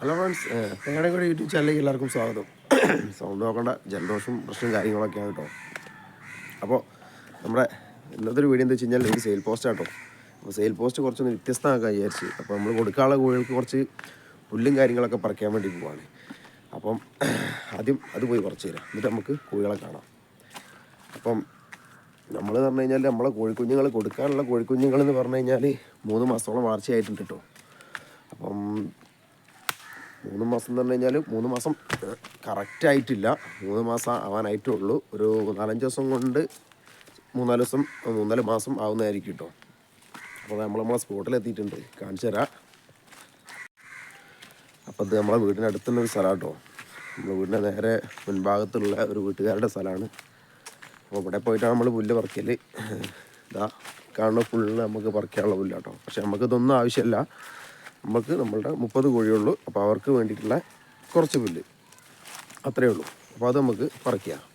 Hello friends ഞങ്ങളുടെ കൂടെ YouTube ചാനലിലേക്ക് എല്ലാവർക്കും സ്വാഗതം. സൗണ്ട് നോക്കേണ്ട ജലദോഷം പ്രശ്നം കാര്യങ്ങളൊക്കെയാണ് കേട്ടോ. അപ്പോൾ നമ്മുടെ ഇന്നത്തെ ഒരു വീഡിയോ എന്താ വെച്ച് കഴിഞ്ഞാൽ ഒരു സെയിൽ പോസ്റ്റ് ആട്ടോ അപ്പോൾ സെയിൽ പോസ്റ്റ് കുറച്ചൊന്ന് വ്യത്യസ്തമാക്കാൻ വിചാരിച്ച് അപ്പോൾ നമ്മൾ കൊടുക്കാനുള്ള കോഴികൾക്ക് കുറച്ച് പുല്ലും കാര്യങ്ങളൊക്കെ പറിക്കാൻ വേണ്ടി പോവാണ്. അപ്പം ആദ്യം അത് പോയി കുറച്ച് തരാം. എന്നിട്ട് നമുക്ക് കോഴികളെ കാണാം. അപ്പം നമ്മൾ പറഞ്ഞു കഴിഞ്ഞാൽ നമ്മളെ കോഴിക്കുഞ്ഞുങ്ങൾ കൊടുക്കാനുള്ള കോഴിക്കുഞ്ഞുങ്ങൾ എന്ന് പറഞ്ഞു കഴിഞ്ഞാൽ മൂന്ന് മാസത്തോളം വാർച്ചയായിട്ടുണ്ട് കേട്ടോ. അപ്പം മൂന്ന് മാസം എന്ന് പറഞ്ഞു കഴിഞ്ഞാൽ മൂന്ന് മാസം കറക്റ്റായിട്ടില്ല മൂന്ന് മാസം ആവാനായിട്ടേ ഉള്ളൂ ഒരു നാലഞ്ച് ദിവസം കൊണ്ട് മൂന്നാൽ ദിവസം മൂന്നാൽ മാസം ആവുന്നതായിരിക്കും കേട്ടോ അപ്പോൾ നമ്മൾ നമ്മളെ സ്പോട്ടിൽ എത്തിയിട്ടുണ്ട്. കാണിച്ചു തരാം. അപ്പോൾ ഇത് നമ്മളെ വീടിന്റെ അടുത്തുള്ള ഒരു സ്ഥലമാണ് കേട്ടോ നമ്മുടെ വീടിന്റെ നേരെ മുൻഭാഗത്തുള്ള ഒരു വീട്ടുകാരുടെ സ്ഥലമാണ് അപ്പോൾ ഇവിടെ പോയിട്ടാണ് നമ്മൾ പുല്ല് പറിക്കൽ ഇതാ കാണുന്ന ഫുള്ള് നമുക്ക് പറിക്കാനുള്ള പുല്ലാട്ടോ പക്ഷെ നമുക്ക് ഇതൊന്നും ആവശ്യമില്ല നമുക്ക് നമ്മളുടെ മുപ്പത് കോഴിയുള്ളൂ. അപ്പോൾ അവർക്ക് വേണ്ടിയിട്ടുള്ള കുറച്ച് പുല്ല്. അത്രയേ ഉള്ളൂ. അപ്പോൾ അത് നമുക്ക് പറിക്കാം.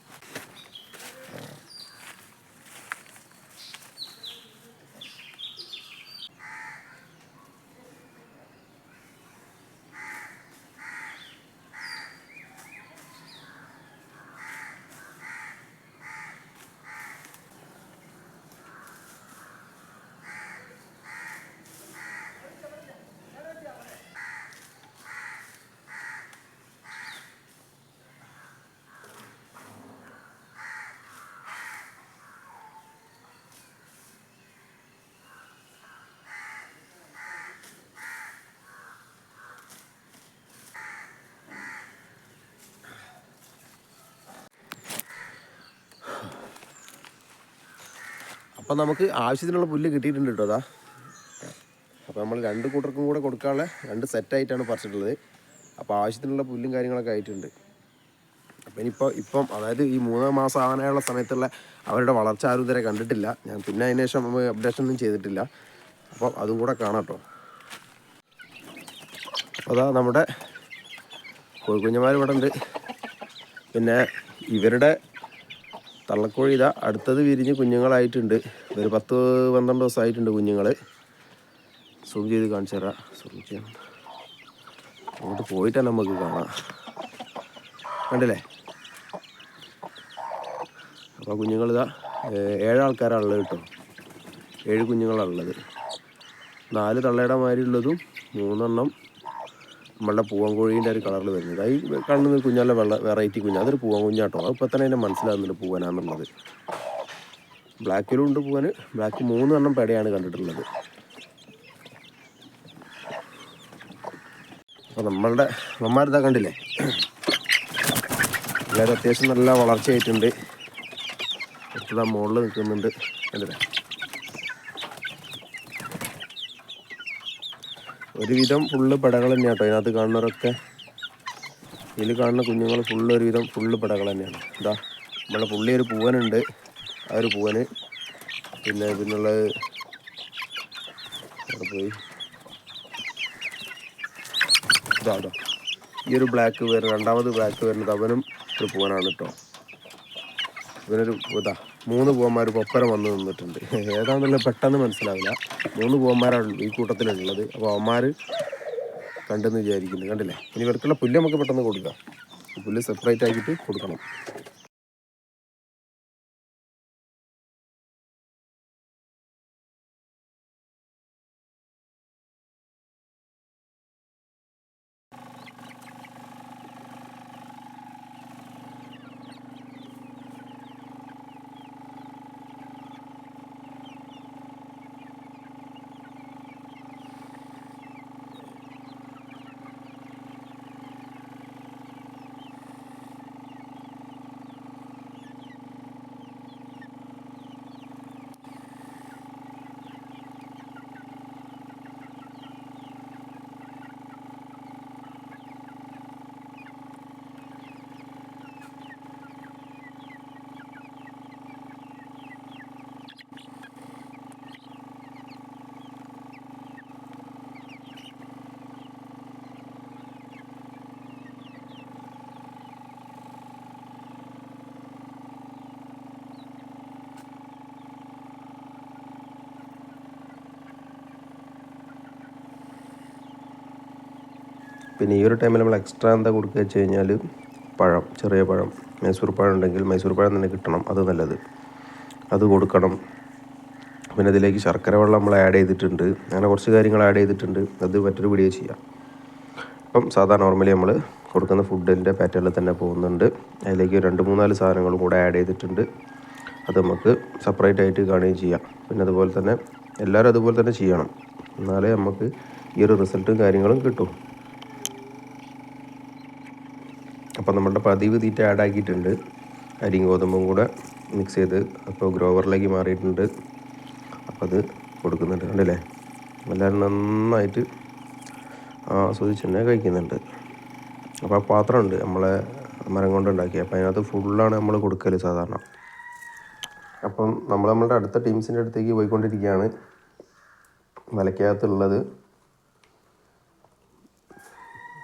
അപ്പം നമുക്ക് ആവശ്യത്തിനുള്ള പുല്ല് കിട്ടിയിട്ടുണ്ട് കേട്ടോ അതാ. അപ്പോൾ നമ്മൾ രണ്ട് കൂട്ടർക്കും കൂടെ കൊടുക്കാനുള്ള രണ്ട് സെറ്റായിട്ടാണ് പറിച്ചിട്ടുള്ളത്. അപ്പോൾ ആവശ്യത്തിനുള്ള പുല്ലും കാര്യങ്ങളൊക്കെ ആയിട്ടുണ്ട്. അപ്പം ഇനിയിപ്പോൾ ഇപ്പം അതായത് ഈ മൂന്നാം മാസം ആവാനായുള്ള സമയത്തുള്ള അവരുടെ വളർച്ച ആരും ഇതുവരെ കണ്ടിട്ടില്ല. ഞാൻ പിന്നെ അതിന് ശേഷം അപ്ഡേഷൻ ഒന്നും ചെയ്തിട്ടില്ല. അപ്പോൾ അതും കൂടെ കാണാം കേട്ടോ. അതാ നമ്മുടെ കോഴിക്കുഞ്ഞന്മാർ ഇവിടെ ഉണ്ട് പിന്നെ ഇവരുടെ തള്ളക്കോഴി ഇതാ അടുത്തത് വിരിഞ്ഞ് കുഞ്ഞുങ്ങളായിട്ടുണ്ട്. ഒരു പത്ത് പന്ത്രണ്ട് ദിവസമായിട്ടുണ്ട് കുഞ്ഞുങ്ങൾ സൂം ചെയ്ത് കാണിച്ചു തരാം. സൂം ചെയ്യുന്നുണ്ട് അങ്ങോട്ട് പോയിട്ടാണ് നമുക്ക് കാണാം. കണ്ടില്ലേ? അപ്പോൾ കുഞ്ഞുങ്ങൾ ഇതാ ഏഴാൾക്കാരാണുള്ളത് കേട്ടോ. ഏഴ് കുഞ്ഞുങ്ങളാണുള്ളത്. നാല് തള്ളയുടെ മാതിരി ഉള്ളതും മൂന്നെണ്ണം നമ്മളുടെ പൂവൻകോഴീന്റെ ഒരു കളറിൽ വരുന്നത്. ഈ കാണുന്നത് കുഞ്ഞാലെ വെള്ള വെറൈറ്റി കുഞ്ഞ്. അതൊരു പൂവൻ കുഞ്ഞാട്ടോ അത് തന്നെ അതിനെ മനസ്സിലാകുന്നുണ്ട് പൂവനാന്നുള്ളത്. ബ്ലാക്കിലും ഉണ്ട് പൂവന്. ബ്ലാക്ക് മൂന്ന് എണ്ണം പെടയാണ് കണ്ടിട്ടുള്ളത്. അപ്പോൾ നമ്മളുടെ അമ്മമാരിതാ കണ്ടില്ലേ? എല്ലാവരും അത്യാവശ്യം നല്ല വളർച്ചയായിട്ടുണ്ട്. അടുത്തതാ മുകളിൽ നിൽക്കുന്നുണ്ട്. കണ്ടില്ലേ? ഒരുവിധം ഫുള്ള് പടകൾ തന്നെയാണ് കേട്ടോ ഇതിനകത്ത് കാണുന്നവരൊക്കെ ഇതിൽ കാണുന്ന കുഞ്ഞുങ്ങൾ ഫുള്ള് ഒരുവിധം ഫുള്ള് പടകൾ തന്നെയാണ്. ഇതാ നമ്മളെ പുള്ളി ഒരു പൂവനുണ്ട്. ആ ഒരു പൂവന്. പിന്നെ പിന്നുള്ളത് പോയി. ഇതാ ഇതാ. ഈ ഒരു ബ്ലാക്ക് വരുന്ന രണ്ടാമത് ബ്ലാക്ക് വരുന്നത് അവനും ഒരു പൂവനാണ് കേട്ടോ. ഇവനൊരു ഇതാ. മൂന്ന് പൂവന്മാർ ഒപ്പരം വന്ന് നിന്നിട്ടുണ്ട്. ഏതാണെന്നുള്ള പെട്ടെന്ന് മനസ്സിലാവില്ല. മൂന്ന് പൂവന്മാരാണ് ഈ കൂട്ടത്തിലുള്ളത്. അപ്പോൾ അവന്മാർ കണ്ടെന്ന് വിചാരിക്കുന്നു. കണ്ടില്ലേ? ഇനി ഇവർക്കുള്ള പുല്ല് നമുക്ക് പെട്ടെന്ന് കൊടുക്കാം. പുല്ല് സെപ്പറേറ്റ് ആക്കിയിട്ട് കൊടുക്കണം. പിന്നെ ഈ ഒരു ടൈമിൽ നമ്മൾ എക്സ്ട്രാ എന്താ കൊടുക്കുക വെച്ച് കഴിഞ്ഞാൽ പഴം ചെറിയ പഴം മൈസൂർ പഴം ഉണ്ടെങ്കിൽ മൈസൂർ പഴം തന്നെ കിട്ടണം അത് നല്ലത്. അത് കൊടുക്കണം. പിന്നെ അതിലേക്ക് ശർക്കര വെള്ളം നമ്മൾ ആഡ് ചെയ്തിട്ടുണ്ട്. അങ്ങനെ കുറച്ച് കാര്യങ്ങൾ ആഡ് ചെയ്തിട്ടുണ്ട്. അത് മറ്റൊരു വീഡിയോ ചെയ്യാം. അപ്പം സാധാ നോർമലി നമ്മൾ കൊടുക്കുന്ന ഫുഡിന്റെ പാറ്റേണിൽ തന്നെ പോകുന്നുണ്ട്. അതിലേക്ക് രണ്ട് മൂന്നാൽ സാധനങ്ങളും കൂടെ ആഡ് ചെയ്തിട്ടുണ്ട്. അത് നമുക്ക് സെപ്പറേറ്റ് ആയിട്ട് കാണുകയും ചെയ്യാം. പിന്നെ അതുപോലെ തന്നെ എല്ലാവരും അതുപോലെ തന്നെ ചെയ്യണം. എന്നാലേ നമുക്ക് ഈ ഒരു റിസൾട്ടും കാര്യങ്ങളും കിട്ടും. അപ്പോൾ നമ്മളുടെ പതിവ് തീറ്റ ആഡ് ആക്കിയിട്ടുണ്ട്. അരിയും ഗോതമ്പും കൂടെ മിക്സ് ചെയ്ത് അപ്പോൾ ഗ്രോവറിലേക്ക് മാറിയിട്ടുണ്ട്. അപ്പോൾ അത് കൊടുക്കുന്നുണ്ട്. കണ്ടില്ലേ? എല്ലാവരും നന്നായിട്ട് ആസ്വദിച്ച് തന്നെ കഴിക്കുന്നുണ്ട്. അപ്പോൾ ആ പാത്രമുണ്ട് നമ്മളെ മരം കൊണ്ടുണ്ടാക്കി അപ്പോൾ അതിനകത്ത് ഫുള്ളാണ് നമ്മൾ കൊടുക്കൽ സാധാരണ. അപ്പം നമ്മൾ നമ്മളുടെ അടുത്ത ടീംസിന്റെ അടുത്തേക്ക് പോയിക്കൊണ്ടിരിക്കുകയാണ്. വലയ്ക്കകത്തുള്ളത്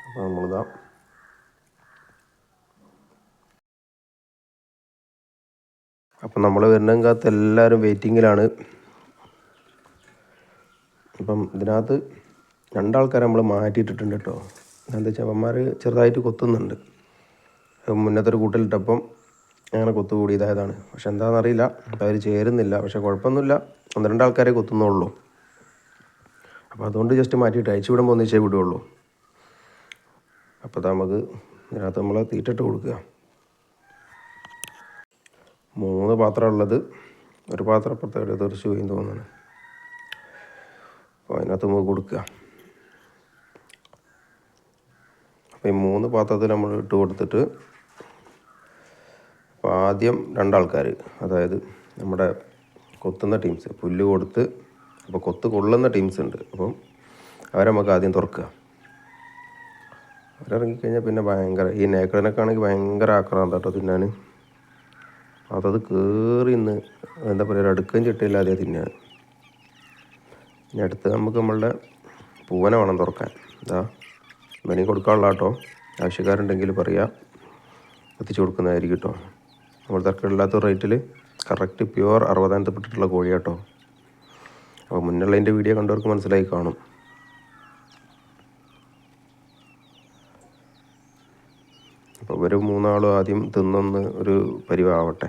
അപ്പോൾ നമ്മളിതാ അപ്പം നമ്മൾ വരുന്നതിനകത്ത് എല്ലാവരും വെയിറ്റിങ്ങിലാണ്. അപ്പം ഇതിനകത്ത് രണ്ടാൾക്കാരെ നമ്മൾ മാറ്റിയിട്ടിട്ടുണ്ട് കേട്ടോ. എന്താ വെച്ചാൽ അവന്മാർ ചെറുതായിട്ട് കൊത്തുന്നുണ്ട്. മുന്നത്തെ ഒരു കൂട്ടിലിട്ടപ്പം അങ്ങനെ കൊത്തുകൂടി ഇതായതാണ് പക്ഷെ എന്താണെന്നറിയില്ല അവർ ചേരുന്നില്ല. പക്ഷെ കുഴപ്പമൊന്നുമില്ല. ഒന്ന് രണ്ടാൾക്കാരെ കൊത്തുന്നുള്ളൂ. അപ്പോൾ അതുകൊണ്ട് ജസ്റ്റ് മാറ്റിയിട്ട് അയച്ചു വിടുമ്പോൾ ഒന്നിച്ചേ വിടുകയുള്ളൂ അപ്പോൾ നമുക്ക് ഇതിനകത്ത് നമ്മൾ തീറ്റിട്ട് കൊടുക്കുക. മൂന്ന് പാത്രം ഉള്ളത് ഒരു പാത്രം അപ്പുറത്തെ തെറിച്ച് പോയി തോന്നുന്നു. അപ്പോൾ അതിനകത്ത് നമുക്ക് കൊടുക്കുക അപ്പോൾ ഈ മൂന്ന് പാത്രത്തിൽ നമ്മൾ ഇട്ട് കൊടുത്തിട്ട് അപ്പോൾ ആദ്യം രണ്ടാൾക്കാർ അതായത് നമ്മുടെ കൊത്തുന്ന ടീംസ് പുല്ല് കൊടുത്ത് അപ്പോൾ കൊത്ത് കൊള്ളുന്ന ടീംസ് ഉണ്ട്. അപ്പം അവരെ നമുക്ക് ആദ്യം തുറക്കുക. അവരിറങ്ങിക്കഴിഞ്ഞാൽ പിന്നെ ഭയങ്കര ഈ നേക്കടനൊക്കെ ആണെങ്കിൽ ഭയങ്കര ആക്രമണം കേട്ടോ തിന്നാൻ. അതത് കയറി ഇന്ന് എന്താ പറയുക ഒരു അടുക്കം ചിട്ടയില്ലാതെ തിന്നാൻ ഇനി അടുത്ത് നമുക്ക് നമ്മളുടെ പൂവനെ വേണം തുറക്കാൻ. ഇതാ ഇവനെയും കൊടുക്കാനുള്ള കേട്ടോ ആവശ്യക്കാരുണ്ടെങ്കിൽ പറയാം എത്തിച്ചു കൊടുക്കുന്നതായിരിക്കും കേട്ടോ. നമ്മൾ തർക്കമില്ലാത്ത റേറ്റിൽ കറക്റ്റ് പ്യുവർ അറുപതാനത്തപ്പെട്ടിട്ടുള്ള കോഴി കേട്ടോ അപ്പോൾ മുന്നുള്ളതിന്റെ വീഡിയോ കണ്ടവർക്ക് മനസ്സിലായി കാണും. അപ്പോൾ ഇവർ മൂന്നാളും ആദ്യം തിന്നൊന്ന് ഒരു പരിവാവട്ടെ.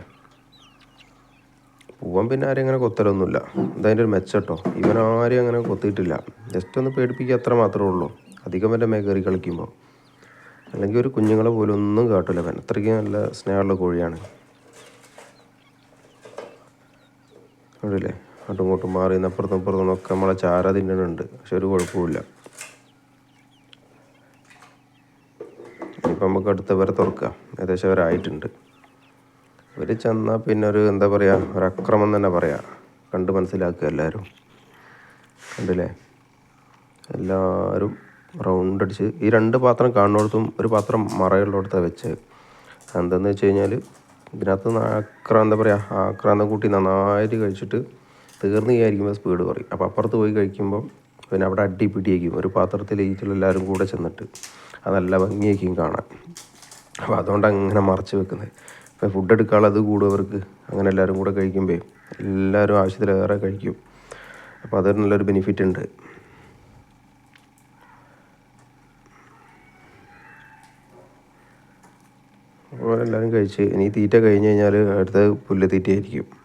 പൂവൻ പിന്നെ ആരും അങ്ങനെ കൊത്തലൊന്നുമില്ല. ഇതതിന്റെ ഒരു മെച്ചട്ടോ. ഇവൻ ആരും അങ്ങനെ കൊത്തിയിട്ടില്ല. ജസ്റ്റ് ഒന്ന് പേടിപ്പിക്കുക അത്ര മാത്രമേ ഉള്ളൂ. അധികം എന്റെ മേ കയറി കളിക്കുമ്പോൾ അല്ലെങ്കിൽ ഒരു കുഞ്ഞുങ്ങളെ പോലും ഒന്നും കാട്ടില്ല അവൻ അത്രയ്ക്ക് നല്ല സ്നേഹമുള്ള കോഴിയാണ്. അല്ലേ അങ്ങോട്ടും ഇങ്ങോട്ടും മാറി അപ്പുറത്തും ഇപ്പുറത്തും ഒക്കെ നമ്മളെ ചാര തിന്നുന്നുണ്ട് പക്ഷെ ഒരു കുഴപ്പമില്ല ഇനിയിപ്പോൾ നമുക്ക് അടുത്ത വരെ തുറക്കുക ഏകദേശം അവരായിട്ടുണ്ട്. ഇവർ ചെന്നാൽ പിന്നെ ഒരു എന്താ പറയുക ഒരു അക്രമം തന്നെ പറയാം. കണ്ട് മനസ്സിലാക്കുക എല്ലാവരും കണ്ടില്ലേ? എല്ലാവരും റൗണ്ട് അടിച്ച് ഈ രണ്ട് പാത്രം കാണുന്നിടത്തും ഒരു പാത്രം മറയുള്ളിടത്താണ് വെച്ച്. എന്താണെന്ന് വെച്ച് കഴിഞ്ഞാൽ ഇതിനകത്ത് ആക്രാ എന്താ പറയുക ആക്രാന്തം കൂട്ടി നന്നായിട്ട് കഴിച്ചിട്ട് തീർന്നു കഴിക്കുമ്പോൾ സ്പീഡ് കുറയും. അപ്പോൾ അപ്പുറത്ത് പോയി കഴിക്കുമ്പോൾ പിന്നെ അവിടെ അടി പിടിയേക്കും ഒരു പാത്രത്തിൽ ഈറ്റുള്ള എല്ലാവരും കൂടെ ചെന്നിട്ട്. അത് നല്ല ഭംഗിയായിരിക്കും കാണാൻ. അപ്പോൾ അതുകൊണ്ട് അങ്ങനെ മറച്ച് വെക്കുന്നത്. ഇപ്പോൾ ഫുഡ് എടുക്കാനുള്ളത് കൂടും അവർക്ക്. അങ്ങനെ എല്ലാവരും കൂടെ കഴിക്കുമ്പോൾ എല്ലാവരും ആവശ്യത്തിലേറെ കഴിക്കും. അപ്പോൾ അതൊരു നല്ലൊരു ബെനിഫിറ്റ് ഉണ്ട്. അപ്പോൾ എല്ലാവരും കഴിച്ച്. ഇനി തീറ്റ കഴിഞ്ഞ് കഴിഞ്ഞാൽ അടുത്ത പുല്ല് തീറ്റയായിരിക്കും.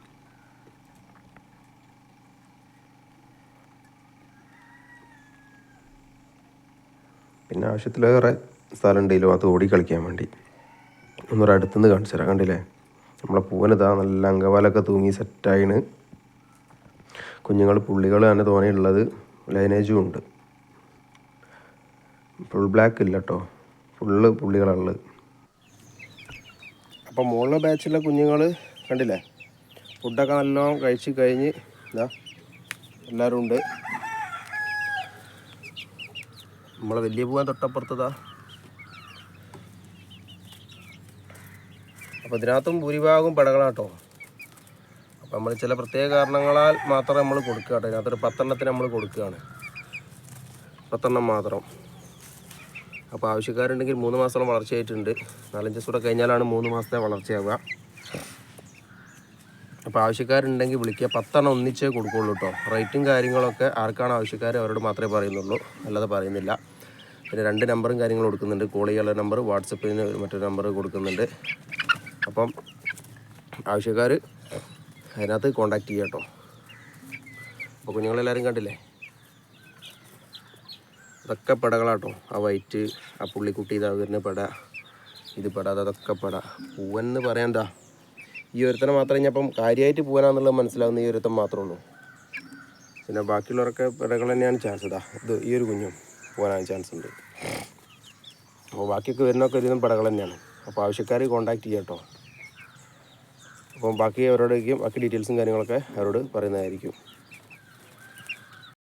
ആവശ്യത്തിലേറെ സ്ഥലം ഉണ്ടെങ്കിലും അത് ഓടി കളിക്കാൻ വേണ്ടി. ഒന്നൊരു അടുത്തുനിന്ന് കാണിച്ചു തരാം. കണ്ടില്ലേ? നമ്മളെ പൂവനിതാ നല്ല അങ്കവാലൊക്കെ തൂങ്ങി സെറ്റായിന് കുഞ്ഞുങ്ങൾ പുള്ളികൾ തന്നെ തോനെയുള്ളത് ലൈനേജും ഉണ്ട്. ഫുൾ ബ്ലാക്ക് ഇല്ല കേട്ടോ ഫുള്ള് പുള്ളികളുള്ളത് അപ്പോൾ മുകളിലെ ബാച്ചിലെ കുഞ്ഞുങ്ങൾ കണ്ടില്ലേ? ഫുഡൊക്കെ നല്ലോണം കഴിച്ച് കഴിഞ്ഞ് ഇതാ എല്ലാവരും ഉണ്ട്. നമ്മളെ വലിയ പൂവാൻ തൊട്ടപ്പുറത്തതാ. അപ്പോൾ ഇതിനകത്തും ഭൂരിഭാഗവും പടകളാട്ടോ. അപ്പോൾ നമ്മൾ ചില പ്രത്യേക കാരണങ്ങളാൽ മാത്രം നമ്മൾ കൊടുക്കുക കേട്ടോ ഇതിനകത്തൊരു പത്തെണ്ണത്തിന് നമ്മൾ കൊടുക്കുകയാണ്. പത്തെണ്ണം മാത്രം. അപ്പോൾ ആവശ്യക്കാരുണ്ടെങ്കിൽ മൂന്ന് മാസത്തോളം വളർച്ചയായിട്ടുണ്ട്. നാലഞ്ച് ദിവസം കൂടെ കഴിഞ്ഞാലാണ് മൂന്ന് മാസത്തെ വളർച്ചയാവുക. അപ്പോൾ ആവശ്യക്കാരുണ്ടെങ്കിൽ വിളിക്കുക. പത്തെണ്ണം ഒന്നിച്ചേ കൊടുക്കുള്ളൂ കേട്ടോ. റേറ്റും കാര്യങ്ങളൊക്കെ ആർക്കാണ് ആവശ്യക്കാർ അവരോട് മാത്രമേ പറയുന്നുള്ളൂ. അല്ലാതെ പറയുന്നില്ല. പിന്നെ രണ്ട് നമ്പറും കാര്യങ്ങളും കൊടുക്കുന്നുണ്ട്. കോൾ ചെയ്യാനുള്ള നമ്പർ വാട്സപ്പിന് മറ്റൊരു നമ്പർ കൊടുക്കുന്നുണ്ട്. അപ്പം ആവശ്യക്കാർ അതിനകത്ത് കോണ്ടാക്ട് ചെയ്യാം കേട്ടോ. അപ്പോൾ കുഞ്ഞുങ്ങളെല്ലാവരും കണ്ടില്ലേ? അതൊക്കെ പടകളാട്ടോ. ആ വൈറ്റ് ആ പുള്ളിക്കുട്ടി ഇതാ വരുന്ന പട ഇത് പട അതൊക്കെ പട. പൂവെന്ന് പറയാൻ എന്താ? ഈ ഒരുത്തനെ മാത്രമേ ഞാൻ അപ്പം കാര്യമായിട്ട് പൂവനാന്നുള്ളത് മനസ്സിലാവുന്ന ഈ ഒരുത്തൻ മാത്രമേ ഉള്ളൂ. പിന്നെ ബാക്കിയുള്ളവരൊക്കെ പടകൾ തന്നെയാണ് ചാൻസ് ഇതാ. ഇത് ഈ ഒരു കുഞ്ഞും പോകാനാണ് ചാൻസ് ഉണ്ട്. അപ്പോൾ ബാക്കിയൊക്കെ വരുന്നൊക്കെ ഒരുവിധം പടകൾ തന്നെയാണ്. അപ്പോൾ ആവശ്യക്കാർ കോൺടാക്ട് ചെയ്യാം കേട്ടോ. അപ്പം ബാക്കി അവരോടേക്കും ബാക്കി ഡീറ്റെയിൽസും കാര്യങ്ങളൊക്കെ അവരോട് പറയുന്നതായിരിക്കും.